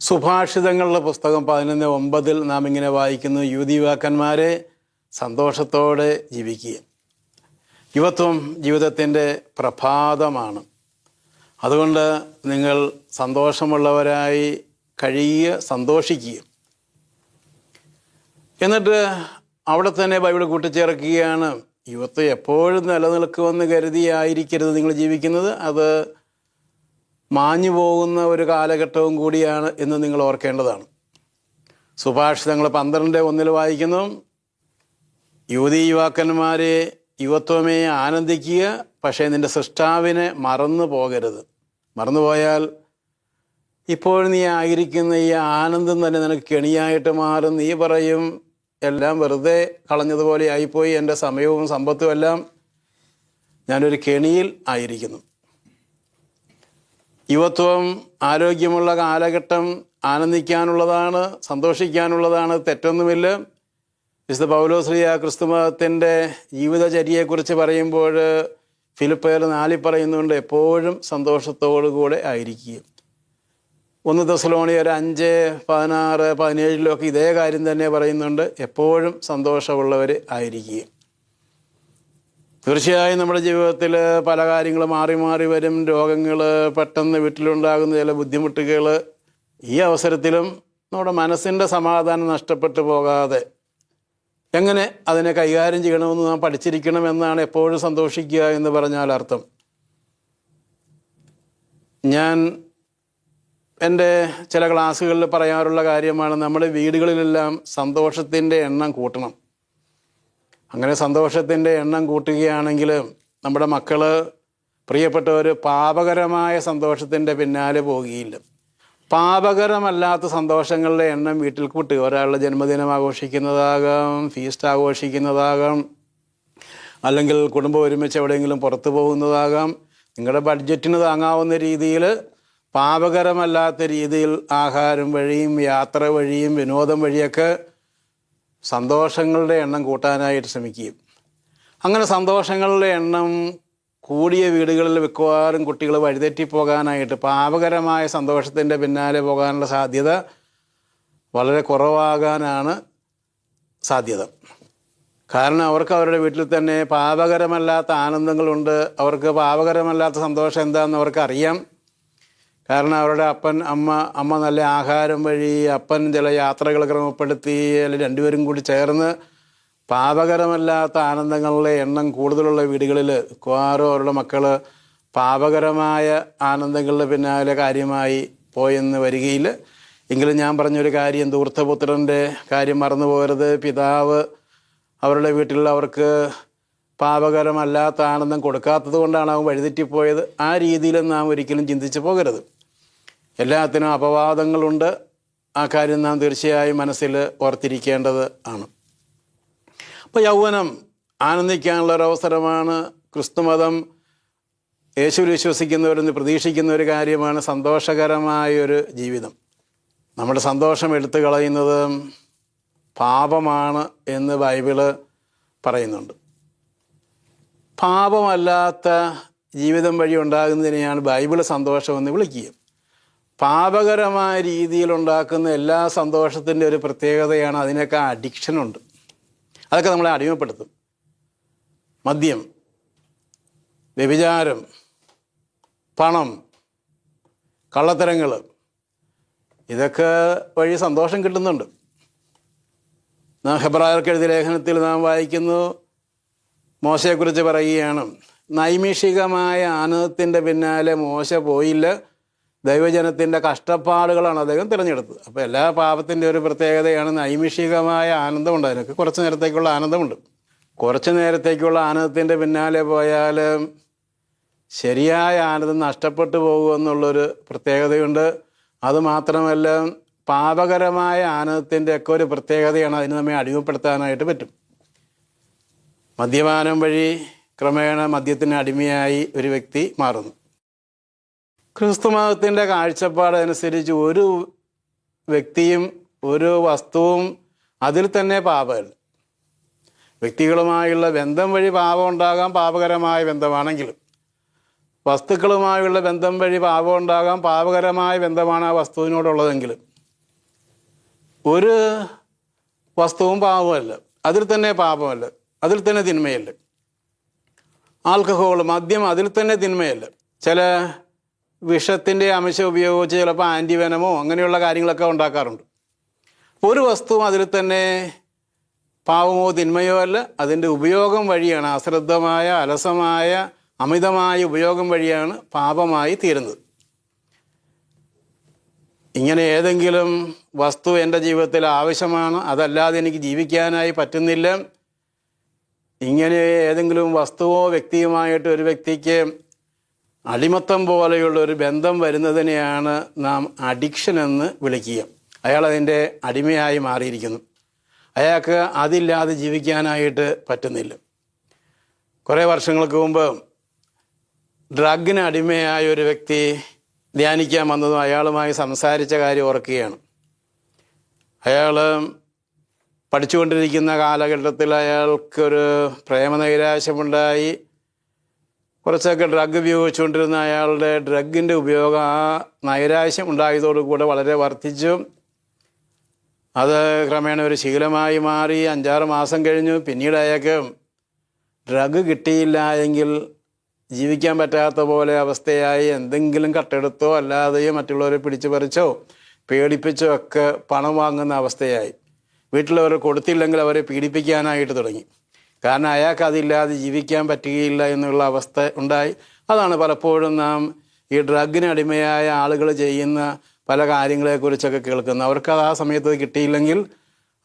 സുഭാഷിതങ്ങളുടെ പുസ്തകം പതിനൊന്ന് ഒമ്പതിൽ നാം ഇങ്ങനെ വായിക്കുന്നു യുവതി യുവാക്കന്മാരെ സന്തോഷത്തോടെ ജീവിക്കുക. യുവത്വം ജീവിതത്തിന്റെ പ്രഭാതമാണ്. അതുകൊണ്ട് നിങ്ങൾ സന്തോഷമുള്ളവരായി കഴിയുക സന്തോഷിക്കുക. എന്നിട്ട് അവിടെ തന്നെ ബൈബിൾ കൂട്ടിച്ചേർക്കുകയാണ്. യുവത്വം എപ്പോഴും നിലനിൽക്കുമെന്ന് കരുതിയായിരിക്കരുത് നിങ്ങൾ ജീവിക്കുന്നത്. അത് മാഞ്ഞു പോകുന്ന ഒരു കാലഘട്ടവും കൂടിയാണ് എന്ന് നിങ്ങൾ ഓർക്കേണ്ടതാണ്. സുഭാഷിതങ്ങൾ പന്ത്രണ്ട് ഒന്നിൽ വായിക്കുന്നു യുവതി യുവാക്കന്മാരെ യുവത്വമേ ആനന്ദിക്കുക പക്ഷേ നിന്റെ സൃഷ്ടാവിനെ മറന്നു പോകരുത്. മറന്നുപോയാൽ ഇപ്പോൾ നീ ആയിരിക്കുന്ന ഈ ആനന്ദം തന്നെ നിനക്ക് കെണിയായിട്ട് മാറും. നീ പറയും എല്ലാം വെറുതെ കളഞ്ഞതുപോലെ ആയിപ്പോയി. എന്റെ സമയവും സമ്പത്തും എല്ലാം ഞാനൊരു കെണിയിൽ ആയിരിക്കുന്നു. യുവത്വം ആരോഗ്യമുള്ള കാലഘട്ടം ആനന്ദിക്കാനുള്ളതാണ് സന്തോഷിക്കാനുള്ളതാണ് തെറ്റൊന്നുമില്ല. വിശുദ്ധ പൗലോശ്രീയ ക്രിസ്തുമതത്തിന്റെ ജീവിതചര്യയെക്കുറിച്ച് പറയുമ്പോൾ ഫിലിപ്പയർ നാലിൽ പറയുന്നുണ്ട് എപ്പോഴും സന്തോഷത്തോടുകൂടെ ആയിരിക്കുക. ഒന്ന് ദസലോണി ഒരു അഞ്ച് പതിനാറ് പതിനേഴിലൊക്കെ ഇതേ കാര്യം തന്നെ പറയുന്നുണ്ട് എപ്പോഴും സന്തോഷമുള്ളവർ ആയിരിക്കുക. തീർച്ചയായും നമ്മുടെ ജീവിതത്തിൽ പല കാര്യങ്ങൾ മാറി മാറി വരും. രോഗങ്ങൾ പെട്ടെന്ന് വീട്ടിലുണ്ടാകുന്ന ചില ബുദ്ധിമുട്ടുകൾ ഈ അവസരത്തിലും നമ്മുടെ മനസ്സിന്റെ സമാധാനം നഷ്ടപ്പെട്ടു പോകാതെ എങ്ങനെ അതിനെ കൈകാര്യം ചെയ്യണമെന്ന് നാം പഠിച്ചിരിക്കണം എന്നാണ് എപ്പോഴും സന്തോഷിക്കുക എന്ന് പറഞ്ഞാൽ അർത്ഥം. ഞാൻ എന്റെ ചില ക്ലാസ്സുകളിൽ പറയാറുള്ള കാര്യമാണ് നമ്മുടെ വീടുകളിലെല്ലാം സന്തോഷത്തിന്റെ എണ്ണം കൂട്ടണം. അങ്ങനെ സന്തോഷത്തിന്റെ എണ്ണം കൂട്ടുകയാണെങ്കിൽ നമ്മുടെ മക്കൾ പ്രിയപ്പെട്ടവർ പാപകരമായ സന്തോഷത്തിന്റെ പിന്നാലെ പോകുകയില്ല പാപകരമല്ലാത്ത സന്തോഷങ്ങളുടെ എണ്ണം വീട്ടിൽ കൂട്ടുക. ഒരാളുടെ ജന്മദിനം ആഘോഷിക്കുന്നതാകാം ഫീസ്റ്റ് ആഘോഷിക്കുന്നതാകാം അല്ലെങ്കിൽ കുടുംബം ഒരുമിച്ച് എവിടെയെങ്കിലും പുറത്തു പോകുന്നതാകാം. നിങ്ങളുടെ ബഡ്ജറ്റിന് താങ്ങാവുന്ന രീതിയിൽ പാപകരമല്ലാത്ത രീതിയിൽ ആഹാരം വഴിയും യാത്ര വഴിയും വിനോദം വഴിയൊക്കെ സന്തോഷങ്ങളുടെ എണ്ണം കൂട്ടാനായിട്ട് ശ്രമിക്കുകയും. അങ്ങനെ സന്തോഷങ്ങളുടെ എണ്ണം കൂടിയ വീടുകളിൽ മിക്കവാറും കുട്ടികൾ വഴിതെറ്റി പോകാനായിട്ട് പാപകരമായ സന്തോഷത്തിന്റെ പിന്നാലെ പോകാനുള്ള സാധ്യത വളരെ കുറവാകാനാണ് സാധ്യത. കാരണം അവർക്ക് അവരുടെ വീട്ടിൽ തന്നെ പാപകരമല്ലാത്ത ആനന്ദങ്ങളുണ്ട്. അവർക്ക് പാപകരമല്ലാത്ത സന്തോഷം എന്താണെന്ന് അവർക്ക് അറിയാം കാരണം അവരുടെ അപ്പൻ അമ്മ അമ്മ നല്ല ആഹാരം വഴി അപ്പൻ ചില യാത്രകൾ ക്രമപ്പെടുത്തി അല്ലെങ്കിൽ രണ്ടുപേരും കൂടി ചേർന്ന് പാപകരമല്ലാത്ത ആനന്ദങ്ങളുടെ എണ്ണം കൂടുതലുള്ള വീടുകളിൽ മിക്കവാറും അവരുടെ മക്കൾ പാപകരമായ ആനന്ദങ്ങളുടെ പിന്നാലെ കാര്യമായി പോയെന്ന് വരികയിൽ എങ്കിലും ഞാൻ പറഞ്ഞൊരു കാര്യം ദൂർത്തപുത്രന്റെ കാര്യം മറന്നു പോകരുത്. പിതാവ് അവരുടെ വീട്ടിൽ അവർക്ക് പാപകരമല്ലാത്ത ആനന്ദം കൊടുക്കാത്തത് കൊണ്ടാണ് അവൻ വഴിതെറ്റിപ്പോയത്. ആ രീതിയിൽ നാം ഒരിക്കലും ചിന്തിച്ചു പോകരുത്. എല്ലാത്തിനും അപവാദങ്ങളുണ്ട്. ആ കാര്യം നാം തീർച്ചയായും മനസ്സിൽ ഓർത്തിരിക്കേണ്ടത് ആണ്. അപ്പോൾ യൗവനം ആനന്ദിക്കാനുള്ള ഒരു അവസരമാണ് ക്രിസ്തുമതം യേശു വിശ്വസിക്കുന്നവരെന്ന് പ്രതീക്ഷിക്കുന്ന ഒരു കാര്യമാണ്. സന്തോഷകരമായൊരു ജീവിതം. നമ്മുടെ സന്തോഷം എടുത്തു കളയുന്നത് പാപമാണ് എന്ന് ബൈബിൾ പറയുന്നുണ്ട്. പാപമല്ലാത്ത ജീവിതം വഴി ഉണ്ടാകുന്നതിനെയാണ് ബൈബിൾ സന്തോഷമെന്ന് വിളിക്കുക. പാപകരമായ രീതിയിൽ ഉണ്ടാക്കുന്ന എല്ലാ സന്തോഷത്തിന്റെ ഒരു പ്രത്യേകതയാണ് അതിനൊക്കെ അഡിക്ഷനുണ്ട് അതൊക്കെ നമ്മളെ അടിമപ്പെടുത്തും. മദ്യം വ്യഭിചാരം പണം കള്ളത്തരങ്ങൾ ഇതൊക്കെ വഴി സന്തോഷം കിട്ടുന്നുണ്ട്. നാം ഹെബ്രായർക്ക് എഴുതിയ ലേഖനത്തിൽ നാം വായിക്കുന്നു മോശയെക്കുറിച്ച് പറയുകയാണ് നൈമിഷികമായ ആനന്ദത്തിന്റെ പിന്നാലെ മോശ പോയില്ല ദൈവജനത്തിന്റെ കഷ്ടപ്പാടുകളാണ് അദ്ദേഹം തിരഞ്ഞെടുത്തത്. അപ്പോൾ എല്ലാ പാപത്തിന്റെ ഒരു പ്രത്യേകതയാണ് നൈമിഷികമായ ആനന്ദമുണ്ട്. അതിനൊക്കെ കുറച്ച് നേരത്തേക്കുള്ള ആനന്ദമുണ്ട്. കുറച്ച് നേരത്തേക്കുള്ള ആനന്ദത്തിന്റെ പിന്നാലെ പോയാൽ ശരിയായ ആനന്ദം നഷ്ടപ്പെട്ടു പോകുമെന്നുള്ളൊരു പ്രത്യേകതയുണ്ട്. അതുമാത്രമല്ല പാപകരമായ ആനന്ദത്തിന്റെ ഒക്കെ ഒരു പ്രത്യേകതയാണ് അതിന് നമ്മെ അടിമപ്പെടുത്താനായിട്ട് പറ്റും. മദ്യപാനം വഴി ക്രമേണ മദ്യത്തിന് അടിമയായി ഒരു വ്യക്തി മാറുന്നു. ക്രിസ്തുമതത്തിന്റെ കാഴ്ചപ്പാടനുസരിച്ച് ഒരു വ്യക്തിയും ഒരു വസ്തുവും അതിൽ തന്നെ പാപമല്ല. വ്യക്തികളുമായുള്ള ബന്ധം വഴി പാപം ഉണ്ടാകാം പാപകരമായ ബന്ധമാണെങ്കിലും. വസ്തുക്കളുമായുള്ള ബന്ധം വഴി പാപം ഉണ്ടാകാം പാപകരമായ ബന്ധമാണ് ആ വസ്തുവിനോടുള്ളതെങ്കിലും. ഒരു വസ്തുവും പാപമല്ല. അതിൽ തന്നെ പാപമല്ല. അതിൽ തന്നെ തിന്മയല്ല. ആൽക്കഹോൾ മദ്യം അതിൽ തന്നെ തിന്മയല്ല. ചില വിഷത്തിന്റെ അംശം ഉപയോഗിച്ച് ചിലപ്പോൾ ആന്റിവെനമോ അങ്ങനെയുള്ള കാര്യങ്ങളൊക്കെ ഉണ്ടാക്കാറുണ്ട്. ഒരു വസ്തുവും അതിൽ തന്നെ പാവമോ തിന്മയോ അല്ല അതിന്റെ ഉപയോഗം വഴിയാണ് അശ്രദ്ധമായ അലസമായ അമിതമായ ഉപയോഗം വഴിയാണ് പാപമായി തീരുന്നത്. ഇങ്ങനെ ഏതെങ്കിലും വസ്തു എന്റെ ജീവിതത്തിൽ ആവശ്യമാണ് അതല്ലാതെ എനിക്ക് ജീവിക്കാനായി പറ്റുന്നില്ല. ഇങ്ങനെ ഏതെങ്കിലും വസ്തുവോ വ്യക്തിയുമായിട്ട് ഒരു വ്യക്തിക്ക് അടിമത്തം പോലെയുള്ള ഒരു ബന്ധം വരുന്നതിനെയാണ് നാം അഡിക്ഷൻ എന്ന് വിളിക്കുക. അയാൾ അതിന്റെ അടിമയായി മാറിയിരിക്കുന്നു. അയാൾക്ക് അതില്ലാതെ ജീവിക്കാനായിട്ട് പറ്റുന്നില്ല. കുറേ വർഷങ്ങൾക്ക് മുമ്പ് ഡ്രഗിന് അടിമയായ ഒരു വ്യക്തി ധ്യാനിക്കാൻ വന്നതും അയാളുമായി സംസാരിച്ച കാര്യം ഓർക്കുകയാണ്. അയാൾ പഠിച്ചുകൊണ്ടിരിക്കുന്ന കാലഘട്ടത്തിൽ അയാൾക്കൊരു പ്രേമനൈരാശ്യമുണ്ടായി. കുറച്ചൊക്കെ ഡ്രഗ് ഉപയോഗിച്ചുകൊണ്ടിരുന്ന അയാളുടെ ഡ്രഗിന്റെ ഉപയോഗം ആ നൈരാശ്യം ഉണ്ടായതോടുകൂടെ വളരെ വർദ്ധിച്ചു. അത് ക്രമേണ ഒരു ശീലമായി മാറി. അഞ്ചാറ് മാസം കഴിഞ്ഞു. പിന്നീട് അയാൾക്ക് ഡ്രഗ് കിട്ടിയില്ല എങ്കിൽ ജീവിക്കാൻ പറ്റാത്ത പോലെ അവസ്ഥയായി. എന്തെങ്കിലും കട്ടെടുത്തോ അല്ലാതെയോ മറ്റുള്ളവരെ പിടിച്ചു പറിച്ചോ പേടിപ്പിച്ചോ ഒക്കെ പണം വാങ്ങുന്ന അവസ്ഥയായി. വീട്ടിലവർ കൊടുത്തില്ലെങ്കിൽ അവരെ പീഡിപ്പിക്കാനായിട്ട് തുടങ്ങി. കാരണം അയാൾക്ക് അതില്ലാതെ ജീവിക്കാൻ പറ്റുകയില്ല എന്നുള്ള അവസ്ഥ ഉണ്ടായി. അതാണ് പലപ്പോഴും നാം ഈ ഡ്രഗിന് അടിമയായ ആളുകൾ ചെയ്യുന്ന പല കാര്യങ്ങളെക്കുറിച്ചൊക്കെ കേൾക്കുന്നത്. അവർക്ക് അത് ആ സമയത്ത് കിട്ടിയില്ലെങ്കിൽ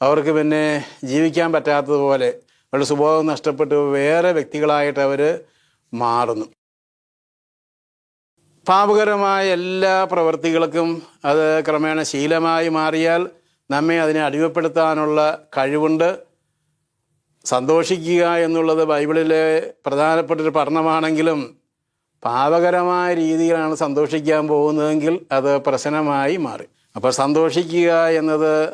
അവർക്ക് പിന്നെ ജീവിക്കാൻ പറ്റാത്തതുപോലെ അവരുടെ സ്വഭാവം നഷ്ടപ്പെട്ട് വേറെ വ്യക്തികളായിട്ട് അവർ മാറുന്നു. പാപകരമായ എല്ലാ പ്രവൃത്തികൾക്കും അത് ക്രമേണ ശീലമായി മാറിയാൽ നമ്മെ അതിനെ അടിമപ്പെടുത്താനുള്ള കഴിവുണ്ട്. സന്തോഷിക്കുക എന്നുള്ളത് ബൈബിളിലെ പ്രധാനപ്പെട്ട ഒരു പഠനമാണെങ്കിലും പാപകരമായ രീതിയിലാണ് സന്തോഷിക്കാൻ പോകുന്നതെങ്കിൽ അത് പ്രശ്നമായി മാറി. അപ്പോൾ സന്തോഷിക്കുക എന്നത്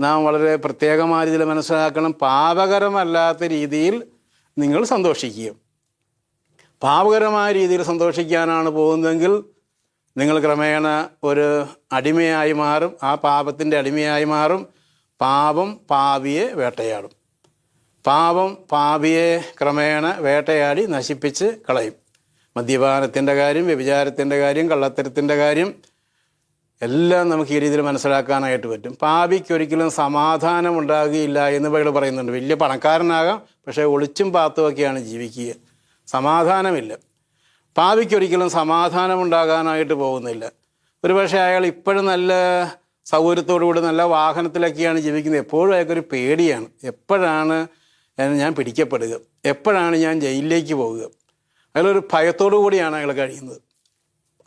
നാം വളരെ പ്രത്യേകമായ രീതിയിൽ മനസ്സിലാക്കണം. പാപകരമല്ലാത്ത രീതിയിൽ നിങ്ങൾ സന്തോഷിക്കുക. പാപകരമായ രീതിയിൽ സന്തോഷിക്കാനാണ് പോകുന്നതെങ്കിൽ നിങ്ങൾ ക്രമേണ ഒരു അടിമയായി മാറും. ആ പാപത്തിന്റെ അടിമയായി മാറും. പാപം പാവിയെ വേട്ടയാടും. പാപം പാപിയെ ക്രമേണ വേട്ടയാടി നശിപ്പിച്ച് കളയും. മദ്യപാനത്തിന്റെ കാര്യം വ്യഭിചാരത്തിന്റെ കാര്യം കള്ളത്തരത്തിന്റെ കാര്യം എല്ലാം നമുക്ക് ഈ രീതിയിൽ മനസ്സിലാക്കാനായിട്ട് പറ്റും. പാപിക്കൊരിക്കലും സമാധാനം ഉണ്ടാകുകയില്ല എന്ന് ബൈബിൾ പറയുന്നുണ്ട്. വലിയ പണക്കാരനാകാം പക്ഷേ ഒളിച്ചും പാത്തുമൊക്കെയാണ് ജീവിക്കുക. സമാധാനമില്ല. പാപിക്കൊരിക്കലും സമാധാനം ഉണ്ടാകാനായിട്ട് പോകുന്നില്ല. ഒരുപക്ഷെ അയാൾ ഇപ്പോഴും നല്ല സൗകര്യത്തോടു കൂടി നല്ല വാഹനത്തിലൊക്കെയാണ് ജീവിക്കുന്നത്. എപ്പോഴും അയാൾക്കൊരു പേടിയാണ്. എപ്പോഴാണ് ഞാൻ പിടിക്കപ്പെടുക. എപ്പോഴാണ് ഞാൻ ജയിലിലേക്ക് പോവുക അയാളൊരു ഭയത്തോടു കൂടിയാണ് അയാൾ കഴിയുന്നത്.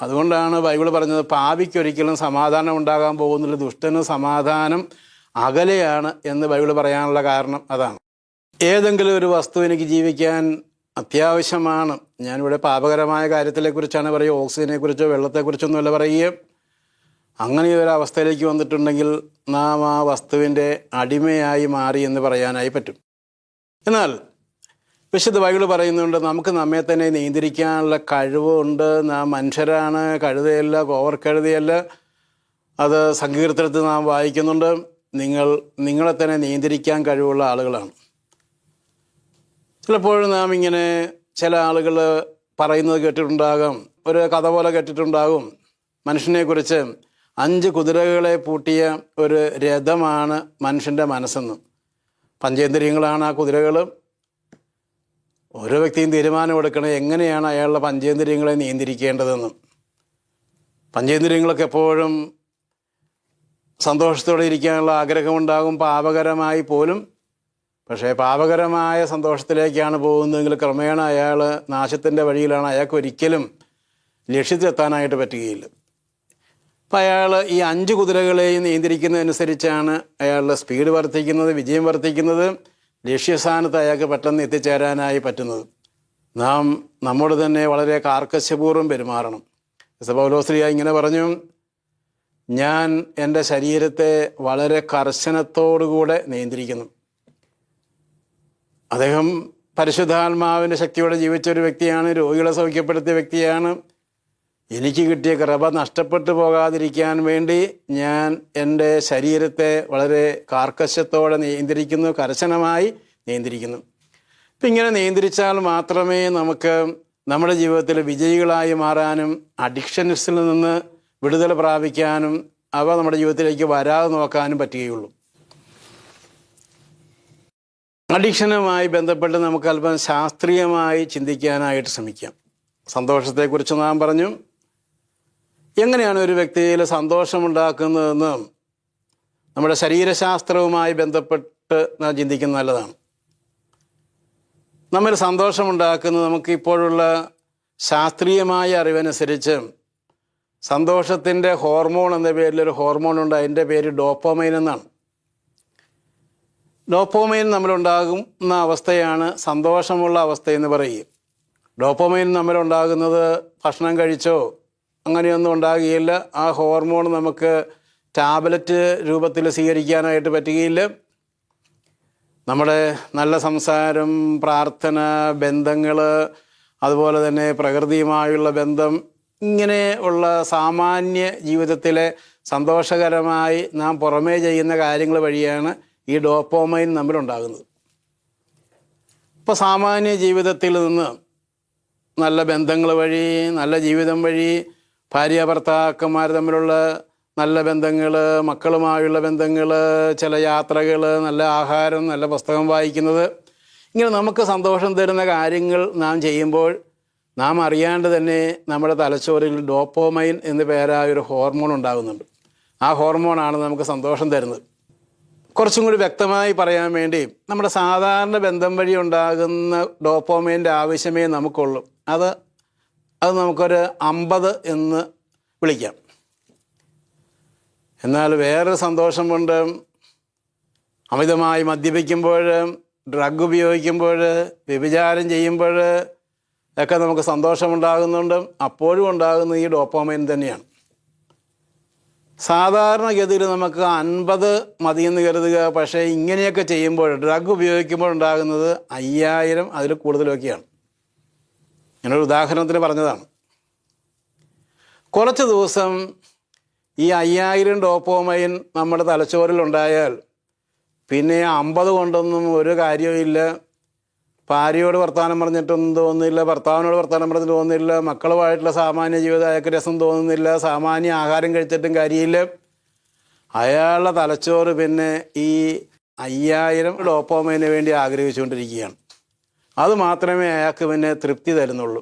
അതുകൊണ്ടാണ് ബൈബിൾ പറഞ്ഞത് പാവിക്കൊരിക്കലും സമാധാനം ഉണ്ടാകാൻ പോകുന്നില്ല ദുഷ്ടന് സമാധാനം അകലെയാണ് എന്ന് ബൈബിൾ പറയാനുള്ള കാരണം അതാണ്. ഏതെങ്കിലും ഒരു വസ്തു എനിക്ക് ജീവിക്കാൻ അത്യാവശ്യമാണ്. ഞാനിവിടെ പാപകരമായ കാര്യത്തിലെക്കുറിച്ചാണ് പറയുക. ഓക്സിജനെ കുറിച്ചോ വെള്ളത്തെക്കുറിച്ചൊന്നുമല്ല പറയുക. അങ്ങനെ ഒരു അവസ്ഥയിലേക്ക് വന്നിട്ടുണ്ടെങ്കിൽ നാം ആ വസ്തുവിന്റെ അടിമയായി മാറി എന്ന് പറയാനായി പറ്റും. എന്നാൽ വിശുദ്ധ ബൈബിൾ പറയുന്നുണ്ട് നമുക്ക് നമ്മെ തന്നെ നിയന്ത്രിക്കാനുള്ള കഴിവുണ്ട് നാം മനുഷ്യരാണ്. കഴുതയല്ല ഓവർ കഴുതയല്ല. അത് സങ്കീർത്തനത്തിൽ നാം വായിക്കുന്നുണ്ട്. നിങ്ങൾ നിങ്ങളെ തന്നെ നിയന്ത്രിക്കാൻ കഴിവുള്ള ആളുകളാണ്. ചിലപ്പോഴും നാം ഇങ്ങനെ ചില ആളുകൾ പറയുന്നത് കേട്ടിട്ടുണ്ടാകാം. ഒരു കഥ പോലെ കേട്ടിട്ടുണ്ടാകും. മനുഷ്യനെക്കുറിച്ച് അഞ്ച് കുതിരകളെ പൂട്ടിയ ഒരു രഥമാണ് മനുഷ്യന്റെ മനസ്സെന്ന്. പഞ്ചേന്ദ്രിയങ്ങളാണ് ആ കുതിരകൾ ഓരോ വ്യക്തിയും തീരുമാനമെടുക്കണം എങ്ങനെയാണ് അയാളുടെ പഞ്ചേന്ദ്രിയങ്ങളെ നിയന്ത്രിക്കേണ്ടതെന്നും. പഞ്ചേന്ദ്രിയങ്ങളൊക്കെ എപ്പോഴും സന്തോഷത്തോടെ ഇരിക്കാനുള്ള ആഗ്രഹമുണ്ടാകും പാപകരമായി പോലും. പക്ഷേ പാപകരമായ സന്തോഷത്തിലേക്കാണ് പോകുന്നതെങ്കിൽ ക്രമേണ അയാൾ നാശത്തിന്റെ വഴിയിലാണ് അയാൾക്ക് ഒരിക്കലും ലക്ഷ്യത്തിലെത്താനായിട്ട് പറ്റുകയില്ല. അയാൾ ഈ അഞ്ച് കുതിരകളെയും നിയന്ത്രിക്കുന്നതനുസരിച്ചാണ് അയാളുടെ സ്പീഡ് വർദ്ധിക്കുന്നത് വിജയം വർദ്ധിക്കുന്നത് ലക്ഷ്യസ്ഥാനത്ത് അയാൾക്ക് പെട്ടെന്ന് എത്തിച്ചേരാനായി പറ്റുന്നത്. നാം നമ്മോട് തന്നെ വളരെ കാർക്കശ്യപൂർവം പെരുമാറണം. പൗലോസ്ലിയ ഇങ്ങനെ പറഞ്ഞു ഞാൻ എന്റെ ശരീരത്തെ വളരെ കർശനത്തോടുകൂടെ നിയന്ത്രിക്കുന്നു. അദ്ദേഹം പരിശുദ്ധാത്മാവിന്റെ ശക്തിയോടെ ജീവിച്ച ഒരു വ്യക്തിയാണ് രോഗികളെ സൗഖ്യപ്പെടുത്തിയ വ്യക്തിയാണ്. എനിക്ക് കിട്ടിയ കൃപ നഷ്ടപ്പെട്ടു പോകാതിരിക്കാൻ വേണ്ടി ഞാൻ എന്റെ ശരീരത്തെ വളരെ കാർക്കശ്യത്തോടെ നിയന്ത്രിക്കുന്നു കർശനമായി നിയന്ത്രിക്കുന്നു. അപ്പം ഇങ്ങനെ നിയന്ത്രിച്ചാൽ മാത്രമേ നമുക്ക് നമ്മുടെ ജീവിതത്തിൽ വിജയികളായി മാറാനും അഡിക്ഷൻസിൽ നിന്ന് വിടുതൽ പ്രാപിക്കാനും അവ നമ്മുടെ ജീവിതത്തിലേക്ക് വരാതെ നോക്കാനും പറ്റുകയുള്ളൂ. അഡിക്ഷനുമായി ബന്ധപ്പെട്ട് നമുക്ക് അല്പം ശാസ്ത്രീയമായി ചിന്തിക്കാനായിട്ട് ശ്രമിക്കാം. സന്തോഷത്തെക്കുറിച്ച് നാം പറഞ്ഞു എങ്ങനെയാണ് ഒരു വ്യക്തിയിൽ സന്തോഷമുണ്ടാക്കുന്നതെന്ന് നമ്മുടെ ശരീരശാസ്ത്രവുമായി ബന്ധപ്പെട്ട് നാം ചിന്തിക്കുന്നത് നല്ലതാണ്. നമ്മൾ സന്തോഷമുണ്ടാക്കുന്നത് നമുക്കിപ്പോഴുള്ള ശാസ്ത്രീയമായ അറിവനുസരിച്ച് സന്തോഷത്തിന്റെ ഹോർമോൺ എന്ന പേരിൽ ഒരു ഹോർമോൺ ഉണ്ട്. അതിന്റെ പേര് ഡോപ്പോമൈൻ എന്നാണ്. ഡോപ്പോമൈൻ നമ്മളുണ്ടാകുന്ന അവസ്ഥയാണ് സന്തോഷമുള്ള അവസ്ഥയെന്ന് പറയും ഡോപ്പോമൈൻ നമ്മളുണ്ടാകുന്നത് ഭക്ഷണം കഴിച്ചോ അങ്ങനെയൊന്നും ഉണ്ടാകുകയില്ല. ആ ഹോർമോൺ നമുക്ക് ടാബ്ലറ്റ് രൂപത്തിൽ സ്വീകരിക്കാനായിട്ട് പറ്റുകയില്ല. നമ്മുടെ നല്ല സംസാരം പ്രാർത്ഥന ബന്ധങ്ങൾ അതുപോലെ തന്നെ പ്രകൃതിയുമായുള്ള ബന്ധം ഇങ്ങനെ ഉള്ള സാമാന്യ ജീവിതത്തിലെ സന്തോഷകരമായി നാം പുറമേ ചെയ്യുന്ന കാര്യങ്ങൾ വഴിയാണ് ഈ ഡോപ്പോമൈൻ നമ്മളുണ്ടാകുന്നത് ഇപ്പോൾ സാമാന്യ ജീവിതത്തിൽ നിന്ന് നല്ല ബന്ധങ്ങൾ വഴി നല്ല ജീവിതം വഴി ഭാര്യ ഭർത്താക്കന്മാർ തമ്മിലുള്ള നല്ല ബന്ധങ്ങൾ മക്കളുമായുള്ള ബന്ധങ്ങൾ ചില യാത്രകൾ നല്ല ആഹാരം നല്ല പുസ്തകം വായിക്കുന്നത്. ഇങ്ങനെ നമുക്ക് സന്തോഷം തരുന്ന കാര്യങ്ങൾ നാം ചെയ്യുമ്പോൾ നാം അറിയാണ്ട് തന്നെ നമ്മുടെ തലച്ചോറിൽ ഡോപ്പോമൈൻ എന്ന് പേരായ ഒരു ഹോർമോൺ ഉണ്ടാകുന്നുണ്ട്. ആ ഹോർമോണാണ് നമുക്ക് സന്തോഷം തരുന്നത്. കുറച്ചും കൂടി വ്യക്തമായി പറയാൻ വേണ്ടി നമ്മുടെ സാധാരണ ബന്ധം വഴി ഉണ്ടാകുന്ന ഡോപ്പോമൈന്റെ ആവശ്യമേ നമുക്കുള്ളൂ. അത് അത് നമുക്കൊരു അമ്പത് എന്ന് വിളിക്കാം. എന്നാൽ വേറൊരു സന്തോഷം കൊണ്ട് അമിതമായി മദ്യപിക്കുമ്പോൾ ഡ്രഗ് ഉപയോഗിക്കുമ്പോൾ വ്യഭിചാരം ചെയ്യുമ്പോൾ ഒക്കെ നമുക്ക് സന്തോഷമുണ്ടാകുന്നുണ്ട് അപ്പോഴും ഉണ്ടാകുന്ന ഈ ഡോപ്പോമൈൻ തന്നെയാണ്. സാധാരണഗതിയിൽ നമുക്ക് അൻപത് മതിയെന്ന് കരുതുക. പക്ഷേ ഇങ്ങനെയൊക്കെ ചെയ്യുമ്പോൾ ഡ്രഗ് ഉപയോഗിക്കുമ്പോൾ ഉണ്ടാകുന്നത് അയ്യായിരം അതിൽ കൂടുതലൊക്കെയാണ്. ഞാനൊരു ഉദാഹരണത്തിന് പറഞ്ഞതാണ്. കുറച്ച് ദിവസം ഈ അയ്യായിരം ഡോപ്പോമൈൻ നമ്മുടെ തലച്ചോറിൽ ഉണ്ടായാൽ പിന്നെ അമ്പത് കൊണ്ടൊന്നും ഒരു കാര്യവുമില്ല ഭാര്യയോട് വർത്തമാനം പറഞ്ഞിട്ടൊന്നും തോന്നുന്നില്ല ഭർത്താവിനോട് വർത്തമാനം പറഞ്ഞിട്ട് തോന്നുന്നില്ല മക്കളുമായിട്ടുള്ള സാമാന്യ ജീവിതം രസം തോന്നുന്നില്ല സാമാന്യ ആഹാരം കഴിച്ചിട്ടും കാര്യമില്ല. അയാളുടെ തലച്ചോറ് പിന്നെ ഈ അയ്യായിരം ഡോപ്പോമൈന് വേണ്ടി ആഗ്രഹിച്ചുകൊണ്ടിരിക്കുകയാണ്. അത് മാത്രമേ അയാൾക്ക് പിന്നെ തൃപ്തി തരുന്നുള്ളൂ.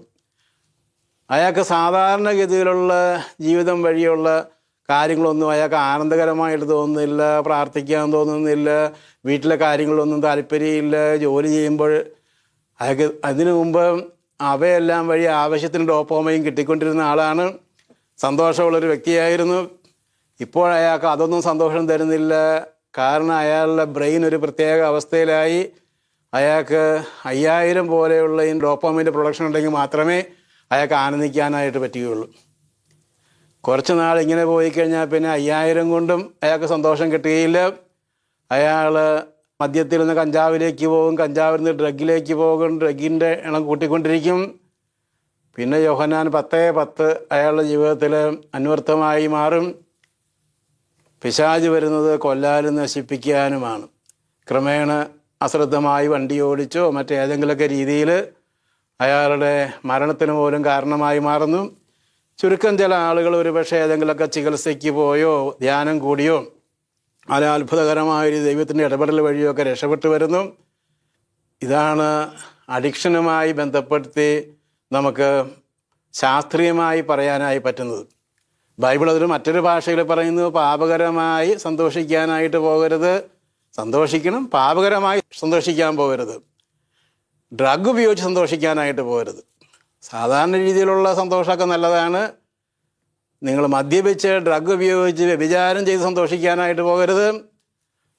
അയാൾക്ക് സാധാരണഗതിയിലുള്ള ജീവിതം വഴിയുള്ള കാര്യങ്ങളൊന്നും അയാൾക്ക് ആനന്ദകരമായിട്ട് തോന്നുന്നില്ല പ്രാർത്ഥിക്കാൻ തോന്നുന്നില്ല വീട്ടിലെ കാര്യങ്ങളൊന്നും താല്പര്യമില്ല ജോലി ചെയ്യുമ്പോൾ അയാൾക്ക് അതിനു മുമ്പ് അവയെല്ലാം വഴി ആവശ്യത്തിന് ഡോപ്പോമയും കിട്ടിക്കൊണ്ടിരുന്ന ആളാണ്. സന്തോഷമുള്ളൊരു വ്യക്തിയായിരുന്നു. ഇപ്പോൾ അയാൾക്ക് അതൊന്നും സന്തോഷം തരുന്നില്ല. കാരണം അയാളുടെ ബ്രെയിൻ ഒരു പ്രത്യേക അവസ്ഥയിലായി. അയാൾക്ക് അയ്യായിരം പോലെയുള്ള ഈ ഡോപ്പോമിന്റെ പ്രൊഡക്ഷൻ ഉണ്ടെങ്കിൽ മാത്രമേ അയാൾക്ക് ആനന്ദിക്കാനായിട്ട് പറ്റുകയുള്ളൂ. കുറച്ച് നാൾ ഇങ്ങനെ പോയി കഴിഞ്ഞാൽ പിന്നെ അയ്യായിരം കൊണ്ടും അയാൾക്ക് സന്തോഷം കിട്ടുകയില്ല. അയാൾ മദ്യത്തിൽ നിന്ന് കഞ്ചാവിലേക്ക് പോകും കഞ്ചാവിൽ നിന്ന് ഡ്രഗിലേക്ക് പോകും ഡ്രഗിന്റെ ഇണം കൂട്ടിക്കൊണ്ടിരിക്കും. പിന്നെ യോഹനാൻ പത്തേ പത്ത് അയാളുടെ ജീവിതത്തിൽ അന്വർത്ഥമായി മാറും. പിശാജ് വരുന്നത് കൊല്ലാനും നശിപ്പിക്കാനുമാണ്. ക്രമേണ അശ്രദ്ധമായി വണ്ടി ഓടിച്ചോ മറ്റേതെങ്കിലുമൊക്കെ രീതിയിൽ അയാളുടെ മരണത്തിന് പോലും കാരണമായി മാറുന്നു. ചുരുക്കം ചില ആളുകൾ ഒരുപക്ഷെ ഏതെങ്കിലുമൊക്കെ ചികിത്സയ്ക്ക് പോയോ ധ്യാനം കൂടിയോ അല്ല അത്ഭുതകരമായ ഒരു ദൈവത്തിന്റെ ഇടപെടൽ വഴിയൊക്കെ രക്ഷപ്പെട്ടു വരുന്നു. ഇതാണ് അഡിക്ഷനുമായി ബന്ധപ്പെടുത്തി നമുക്ക് ശാസ്ത്രീയമായി പറയാനായി പറ്റുന്നത്. ബൈബിൾ അതിൽ മറ്റൊരു ഭാഷയിൽ പറയുന്നു പാപകരമായി സന്തോഷിക്കാനായിട്ട് പോകരുത്. സന്തോഷിക്കണം പാപകരമായി സന്തോഷിക്കാൻ പോകരുത്. ഡ്രഗ് ഉപയോഗിച്ച് സന്തോഷിക്കാനായിട്ട് പോകരുത്. സാധാരണ രീതിയിലുള്ള സന്തോഷമൊക്കെ നല്ലതാണ്. നിങ്ങൾ മദ്യപിച്ച് ഡ്രഗ് ഉപയോഗിച്ച് വ്യഭിചാരം ചെയ്ത് സന്തോഷിക്കാനായിട്ട് പോകരുത്.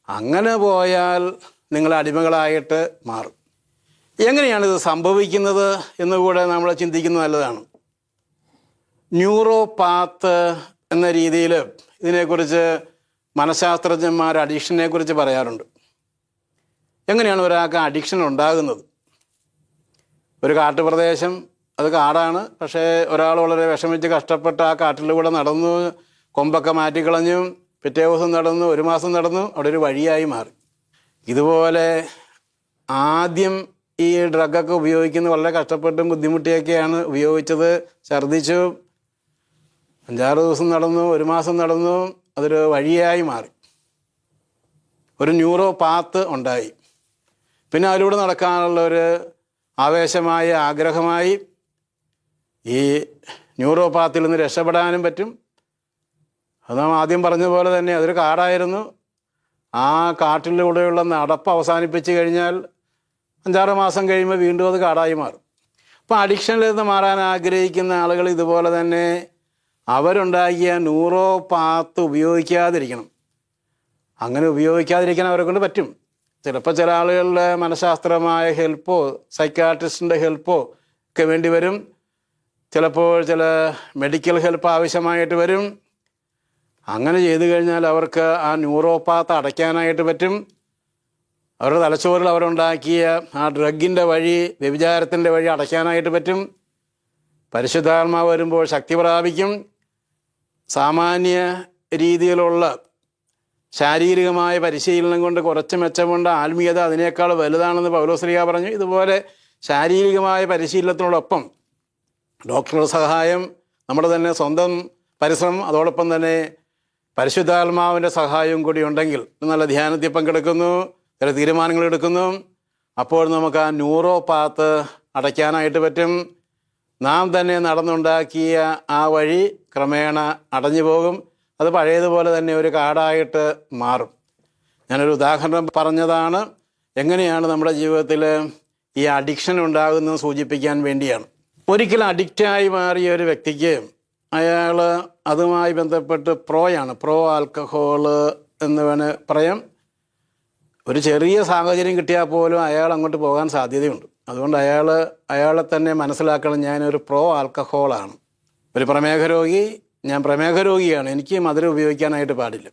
അങ്ങനെ പോയാൽ നിങ്ങൾ അടിമകളായിട്ട് മാറും. എങ്ങനെയാണിത് സംഭവിക്കുന്നത് എന്നുകൂടെ നമ്മൾ ചിന്തിക്കുന്നത് നല്ലതാണ്. ന്യൂറോ പാത്ത് എന്ന രീതിയിൽ ഇതിനെക്കുറിച്ച് മനഃശാസ്ത്രജ്ഞന്മാർ അഡിക്ഷനെ കുറിച്ച് പറയാറുണ്ട്. എങ്ങനെയാണ് ഒരാൾക്ക് അഡിക്ഷൻ ഉണ്ടാകുന്നത്? ഒരു കാട്ടുപ്രദേശം അത് കാടാണ് പക്ഷേ ഒരാൾ വളരെ വിഷമിച്ച് കഷ്ടപ്പെട്ട് ആ കാട്ടിലൂടെ നടന്നു കൊമ്പൊക്കെ മാറ്റിക്കളഞ്ഞു പിറ്റേ ദിവസം നടന്നു ഒരു മാസം നടന്നു അവിടെ ഒരു വഴിയായി മാറി. ഇതുപോലെ ആദ്യം ഈ ഡ്രഗൊക്കെ ഉപയോഗിക്കുന്നത് വളരെ കഷ്ടപ്പെട്ടും ബുദ്ധിമുട്ടിയൊക്കെയാണ് ഉപയോഗിച്ചത്. ഛർദ്ദിച്ചു അഞ്ചാറ് ദിവസം നടന്നു ഒരു മാസം നടന്നു അതൊരു വഴിയായി മാറി. ഒരു ന്യൂറോ പാത്ത് ഉണ്ടായി. പിന്നെ അതിലൂടെ നടക്കാനുള്ള ഒരു ആവേശമായ ആഗ്രഹമായി ഈ ന്യൂറോ പാത്തിൽ നിന്ന് രക്ഷപ്പെടാനും പറ്റും. അത് നാം ആദ്യം പോലെ തന്നെ അതൊരു കാടായിരുന്നു. ആ കാട്ടിലൂടെയുള്ള നടപ്പ് അവസാനിപ്പിച്ച് കഴിഞ്ഞാൽ അഞ്ചാറ് മാസം കഴിയുമ്പോൾ വീണ്ടും അത് കാടായി മാറും. അപ്പോൾ അഡിക്ഷനിൽ നിന്ന് മാറാൻ ആഗ്രഹിക്കുന്ന ആളുകൾ ഇതുപോലെ തന്നെ അവരുണ്ടാക്കിയ നൂറോ പാത്ത് ഉപയോഗിക്കാതിരിക്കണം. അങ്ങനെ ഉപയോഗിക്കാതിരിക്കാൻ അവരെ കൊണ്ട് പറ്റും. ചിലപ്പോൾ ചില ആളുകളുടെ മനഃശാസ്ത്രമായ ഹെൽപ്പോ സൈക്കാട്രിസ്റ്റിന്റെ ഹെൽപ്പോ ഒക്കെ വേണ്ടി വരും. ചിലപ്പോൾ ചില മെഡിക്കൽ ഹെൽപ്പ് ആവശ്യമായിട്ട് വരും. അങ്ങനെ ചെയ്തു കഴിഞ്ഞാൽ അവർക്ക് ആ ന്യൂറോ പാത്ത് അടയ്ക്കാനായിട്ട് പറ്റും. അവരുടെ തലച്ചോറിൽ അവരുണ്ടാക്കിയ ആ ഡ്രഗിന്റെ വഴി വ്യഭിചാരത്തിന്റെ വഴി അടയ്ക്കാനായിട്ട് പറ്റും. പരിശുദ്ധാത്മാവ് വരുമ്പോൾ ശക്തി പ്രാപിക്കും. സാമാന്യ രീതിയിലുള്ള ശാരീരികമായ പരിശീലനം കൊണ്ട് കുറച്ച് മെച്ചമുണ്ട് ആത്മീയത അതിനേക്കാൾ വലുതാണെന്ന് പൗലോസ്ലിയ പറഞ്ഞു. ഇതുപോലെ ശാരീരികമായ പരിശീലനത്തിനോടൊപ്പം ഡോക്ടറുടെ സഹായം നമ്മുടെ തന്നെ സ്വന്തം പരിശ്രമം അതോടൊപ്പം തന്നെ പരിശുദ്ധാത്മാവിന്റെ സഹായവും കൂടി ഉണ്ടെങ്കിൽ നല്ല ധ്യാനത്തിൽ പങ്കെടുക്കുന്നു ചില തീരുമാനങ്ങൾ എടുക്കുന്നു. അപ്പോൾ നമുക്ക് ആ ന്യൂറോ പാത്ത് അടയ്ക്കാനായിട്ട് പറ്റും. നാം തന്നെ നടന്നുണ്ടാക്കിയ ആ വഴി ക്രമേണ അടഞ്ഞു പോകും. അത് പഴയതുപോലെ തന്നെ ഒരു കാടായിട്ട് മാറും. ഞാനൊരു ഉദാഹരണം പറഞ്ഞതാണ്. എങ്ങനെയാണ് നമ്മുടെ ജീവിതത്തിൽ ഈ അഡിക്ഷൻ ഉണ്ടാകുന്നത് സൂചിപ്പിക്കാൻ വേണ്ടിയാണ്. ഒരിക്കലും അഡിക്റ്റായി മാറിയ ഒരു വ്യക്തിക്ക് അയാൾ അതുമായി ബന്ധപ്പെട്ട് പ്രോയാണ്. പ്രോ ആൽക്കഹോൾ എന്ന് വേണേൽ പറയാം. ഒരു ചെറിയ സാഹചര്യം കിട്ടിയാൽ പോലും അയാൾ അങ്ങോട്ട് പോകാൻ സാധ്യതയുണ്ട്. അതുകൊണ്ട് അയാൾ അയാളെ തന്നെ മനസ്സിലാക്കണം ഞാനൊരു പ്രോ ആൽക്കഹോളാണ്. ഒരു പ്രമേഹ രോഗി ഞാൻ പ്രമേഹ രോഗിയാണ് എനിക്ക് മധുരം ഉപയോഗിക്കാനായിട്ട് പാടില്ല.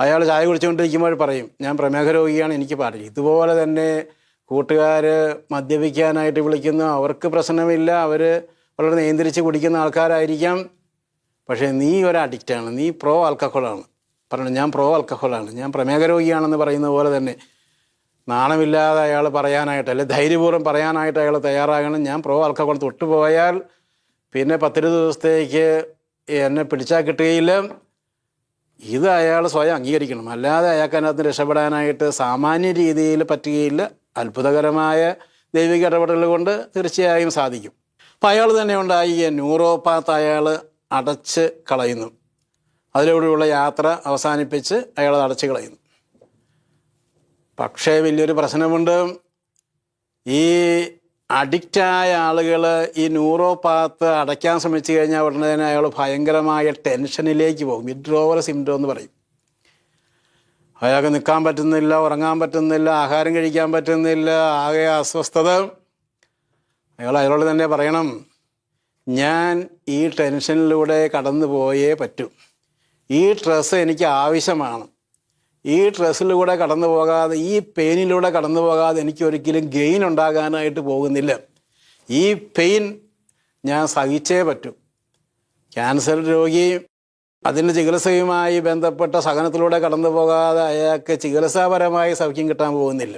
അയാൾ ചായ കുടിച്ചുകൊണ്ടിരിക്കുമ്പോൾ പറയും ഞാൻ പ്രമേഹ രോഗിയാണ് എനിക്ക് പാടില്ല. ഇതുപോലെ തന്നെ കൂട്ടുകാർ മദ്യപിക്കാനായിട്ട് വിളിക്കുന്നു. അവർക്ക് പ്രശ്നമില്ല. അവർ വളരെ നിയന്ത്രിച്ച് കുടിക്കുന്ന ആൾക്കാരായിരിക്കാം. പക്ഷേ നീ ഒരു അഡിക്റ്റാണ് നീ പ്രോ ആൽക്കഹോളാണ്. പറഞ്ഞു ഞാൻ പ്രോ ആൽക്കഹോളാണ്. ഞാൻ പ്രമേഹ രോഗിയാണെന്ന് പറയുന്ന പോലെ തന്നെ നാണമില്ലാതെ അയാൾ പറയാനായിട്ട് അല്ലെങ്കിൽ ധൈര്യപൂർവം പറയാനായിട്ട് അയാൾ തയ്യാറാകണം. ഞാൻ പ്രോ ആൽക്കഹോൾ തൊട്ടുപോയാൽ പിന്നെ പത്തിരുപത് ദിവസത്തേക്ക് എന്നെ പിടിച്ചാൽ കിട്ടുകയില്ല. ഇത് അയാൾ സ്വയം അംഗീകരിക്കണം. അല്ലാതെ അയാൾക്ക് അതിനകത്ത് രക്ഷപ്പെടാനായിട്ട് സാമാന്യ രീതിയിൽ പറ്റുകയില്ല. അത്ഭുതകരമായ ദൈവിക ഇടപെടലുകൾ കൊണ്ട് തീർച്ചയായും സാധിക്കും. അപ്പം അയാൾ തന്നെ ഉണ്ടാക്കിയ ന്യൂറോപാത്ത് അയാൾ അടച്ച് കളയുന്നു. അതിലൂടെയുള്ള യാത്ര അവസാനിപ്പിച്ച് അയാൾ അടച്ച് കളയുന്നു. പക്ഷേ വലിയൊരു പ്രശ്നമുണ്ട്. ഈ അഡിക്റ്റായ ആളുകൾ ഈ ന്യൂറോ പാത്ത് അടയ്ക്കാൻ ശ്രമിച്ചു കഴിഞ്ഞാൽ ഉടനെ തന്നെ അയാൾ ഭയങ്കരമായ ടെൻഷനിലേക്ക് പോകും. വിഡ്രോവൽ സിംറ്റം എന്ന് പറയും. അയാൾക്ക് നിൽക്കാൻ പറ്റുന്നില്ല ഉറങ്ങാൻ പറ്റുന്നില്ല ആഹാരം കഴിക്കാൻ പറ്റുന്നില്ല ആകെ അസ്വസ്ഥത. അയാൾ അയാളോട് തന്നെ പറയണം ഞാൻ ഈ ടെൻഷനിലൂടെ കടന്നു പോയേ പറ്റൂ. ഈ ഡ്രസ്സ് എനിക്ക് ആവശ്യമാണ്. ഈ സ്ട്രെസ്സിലൂടെ കടന്നു പോകാതെ ഈ പെയിനിലൂടെ കടന്നു പോകാതെ എനിക്ക് ഒരിക്കലും ഗെയിൻ ഉണ്ടാകാനായിട്ട് പോകുന്നില്ല. ഈ പെയിൻ ഞാൻ സഹിച്ചേ പറ്റൂ. ക്യാൻസർ രോഗി അതിന്റെ ചികിത്സയുമായി ബന്ധപ്പെട്ട സഹനത്തിലൂടെ കടന്നു പോകാതെ അയാൾക്ക് ചികിത്സാപരമായി സൗഖ്യം കിട്ടാൻ പോകുന്നില്ല.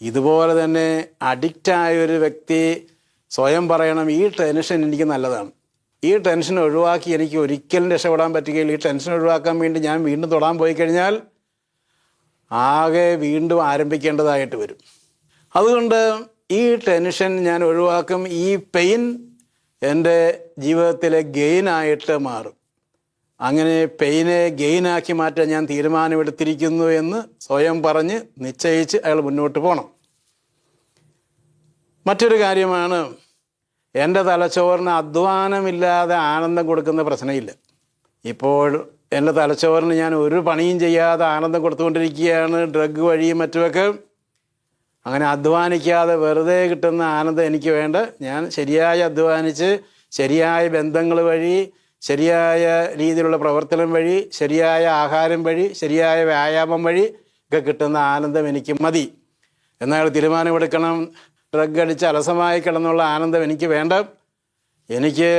ഇതുപോലെ തന്നെ അഡിക്റ്റായ ഒരു വ്യക്തി സ്വയം പറയണം ഈ ടെൻഷൻ എനിക്ക് നല്ലതാണ്. ഈ ടെൻഷൻ ഒഴിവാക്കി എനിക്ക് ഒരിക്കലും രക്ഷപ്പെടാൻ പറ്റുകയില്ല. ഈ ടെൻഷൻ ഒഴിവാക്കാൻ വേണ്ടി ഞാൻ വീണ്ടും തൊടാൻ പോയി കഴിഞ്ഞാൽ ആകെ വീണ്ടും ആരംഭിക്കേണ്ടതായിട്ട് വരും. അതുകൊണ്ട് ഈ ടെൻഷൻ ഞാൻ ഒഴിവാക്കും. ഈ പെയിൻ എന്റെ ജീവിതത്തിലെ ഗെയിനായിട്ട് മാറും. അങ്ങനെ പെയിനെ ഗെയിനാക്കി മാറ്റാൻ ഞാൻ തീരുമാനമെടുത്തിരിക്കുന്നു എന്ന് സ്വയം പറഞ്ഞ് നിശ്ചയിച്ച് അയാൾ മുന്നോട്ട് പോകണം മറ്റൊരു കാര്യമാണ് എന്റെ തലച്ചോറിന് അധ്വാനമില്ലാതെ ആനന്ദം കൊടുക്കുന്ന പ്രശ്നമില്ല. ഇപ്പോൾ എന്റെ തലച്ചോറിന് ഞാൻ ഒരു പണിയും ചെയ്യാതെ ആനന്ദം കൊടുത്തുകൊണ്ടിരിക്കുകയാണ്. ഡ്രഗ് വഴിയും മറ്റുമൊക്കെ. അങ്ങനെ അധ്വാനിക്കാതെ വെറുതെ കിട്ടുന്ന ആനന്ദം എനിക്ക് വേണ്ട. ഞാൻ ശരിയായി അധ്വാനിച്ച് ശരിയായ ബന്ധങ്ങൾ വഴി ശരിയായ രീതിയിലുള്ള പ്രവർത്തനം വഴി ശരിയായ ആഹാരം വഴി ശരിയായ വ്യായാമം വഴി ഒക്കെ കിട്ടുന്ന ആനന്ദം എനിക്ക് മതി. എന്നാൽ തീരുമാനമെടുക്കണം. ഡ്രഗ് അടിച്ച് അലസമായി കിടന്നുള്ള ആനന്ദം എനിക്ക് വേണ്ട. എനിക്ക്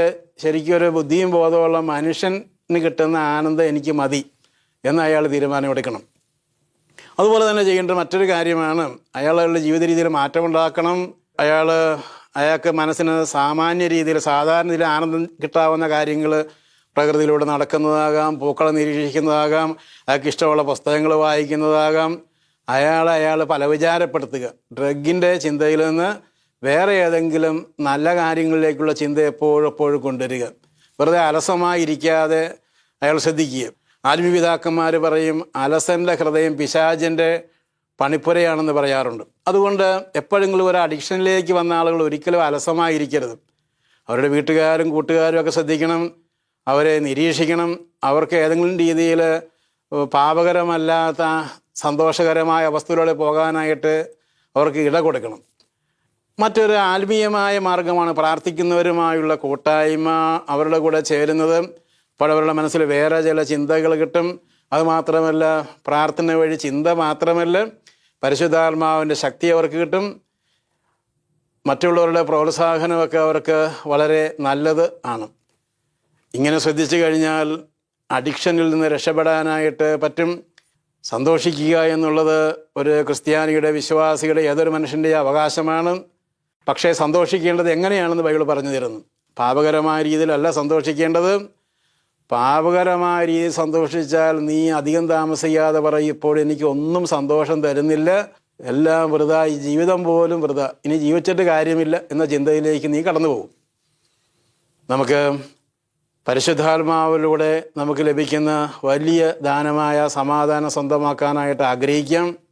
ശരിക്കും ഒരു ബുദ്ധിയും ബോധമുള്ള മനുഷ്യന് കിട്ടുന്ന ആനന്ദം എനിക്ക് മതി എന്ന് അയാൾ തീരുമാനമെടുക്കണം. അതുപോലെ തന്നെ ചെയ്യേണ്ട മറ്റൊരു കാര്യമാണ് അയാളുടെ ജീവിത രീതിയിൽ മാറ്റമുണ്ടാക്കണം. അയാൾ അയാൾക്ക് മനസ്സിന് സാമാന്യ രീതിയിൽ സാധാരണ രീതിയിൽ ആനന്ദം കിട്ടാവുന്ന കാര്യങ്ങൾ പ്രകൃതിയിലൂടെ നടക്കുന്നതാകാം പൂക്കളെ നിരീക്ഷിക്കുന്നതാകാം അയാൾക്ക് ഇഷ്ടമുള്ള പുസ്തകങ്ങൾ വായിക്കുന്നതാകാം അയാളെ അയാൾ പല വിചാരപ്പെടുത്തുക. ഡ്രഗിന്റെ ചിന്തയിൽ നിന്ന് വേറെ ഏതെങ്കിലും നല്ല കാര്യങ്ങളിലേക്കുള്ള ചിന്ത എപ്പോഴും എപ്പോഴും കൊണ്ടുവരിക. വെറുതെ അലസമായിരിക്കാതെ അയാൾ ശ്രദ്ധിക്കുക. ആത്മീയപിതാക്കന്മാർ പറയും അലസന്റെ ഹൃദയം പിശാചന്റെ പണിപ്പുരയാണെന്ന് പറയാറുണ്ട്. അതുകൊണ്ട് എപ്പോഴെങ്കിലും ഒരു അഡിക്ഷനിലേക്ക് വന്ന ആളുകൾ ഒരിക്കലും അലസമായിരിക്കരുത്. അവരുടെ വീട്ടുകാരും കൂട്ടുകാരും ഒക്കെ ശ്രദ്ധിക്കണം അവരെ നിരീക്ഷിക്കണം. അവർക്ക് ഏതെങ്കിലും രീതിയിൽ പാപകരമല്ലാത്ത സന്തോഷകരമായ അവസ്ഥയിലൂടെ പോകാനായിട്ട് അവർക്ക് ഇട കൊടുക്കണം. മറ്റൊരു ആത്മീയമായ മാർഗമാണ് പ്രാർത്ഥിക്കുന്നവരുമായുള്ള കൂട്ടായ്മ അവരുടെ കൂടെ ചേരുന്നത്. അപ്പോൾ അവരുടെ മനസ്സിൽ വേറെ ചില ചിന്തകൾ കിട്ടും. അതുമാത്രമല്ല പ്രാർത്ഥന വഴി ചിന്ത മാത്രമല്ല പരിശുദ്ധാത്മാവിന്റെ ശക്തി അവർക്ക് കിട്ടും. മറ്റുള്ളവരുടെ പ്രോത്സാഹനമൊക്കെ അവർക്ക് വളരെ നല്ലത് ആണ്. ഇങ്ങനെ ശ്രദ്ധിച്ചു കഴിഞ്ഞാൽ അഡിക്ഷനിൽ നിന്ന് രക്ഷപ്പെടാനായിട്ട് പറ്റും. സന്തോഷിക്കുക എന്നുള്ളത് ഒരു ക്രിസ്ത്യാനിയുടെ വിശ്വാസികളുടെ ഏതൊരു മനുഷ്യന്റെ അവകാശമാണ്. പക്ഷേ സന്തോഷിക്കേണ്ടത് എങ്ങനെയാണെന്ന് ബൈബിൾ പറഞ്ഞു തരുന്നു. പാപകരമായ രീതിയിലല്ല സന്തോഷിക്കേണ്ടത്. പാപകരമായ രീതിയിൽ സന്തോഷിച്ചാൽ നീ അധികം താമസിക്കാതെ പറയും ഇപ്പോൾ എനിക്ക് ഒന്നും സന്തോഷം തരുന്നില്ല. എല്ലാം വൃത. ഈ ജീവിതം പോലും വൃത. ഇനി ജീവിച്ചിട്ട് കാര്യമില്ല എന്ന ചിന്തയിലേക്ക് നീ കടന്നു പോകും നമുക്ക് പരിശുദ്ധാത്മാവിലൂടെ നമുക്ക് ലഭിക്കുന്ന വലിയ ദാനമായ സമാധാനം സ്വന്തമാക്കാനായിട്ട് ആഗ്രഹിക്കാം.